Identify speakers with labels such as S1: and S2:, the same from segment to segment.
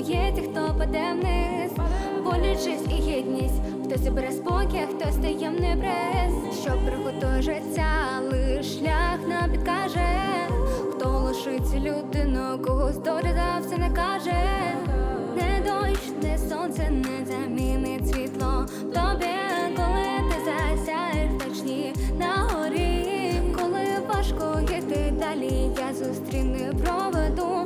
S1: є ті, хто паде вниз, болючись і гідність, хтось обере спокій, а хтось таємний брез, що приготує лиш шлях нам підкаже, хто лишиться людину, когось догляда все не каже, не дощ, не сонце, не замінить світло. Тобі, коли ти засяєш точні на горі, коли важко йти далі, я зустріну проведу.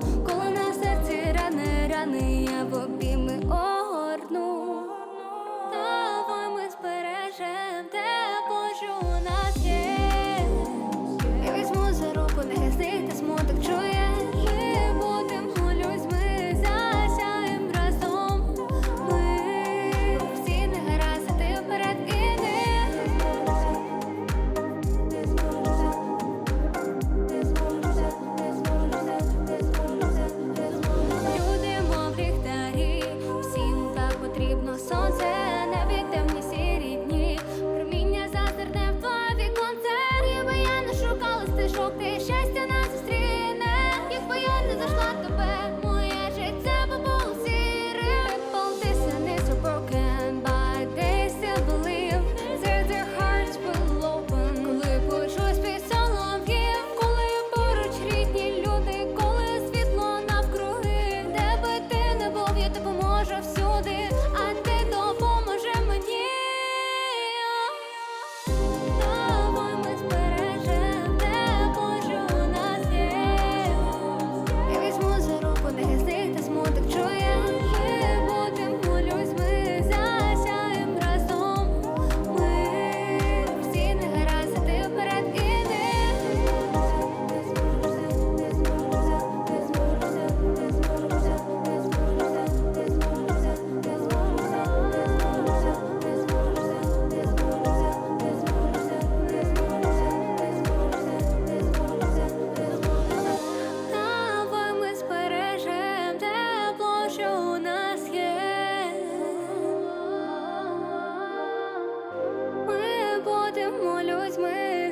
S1: будемо людьми.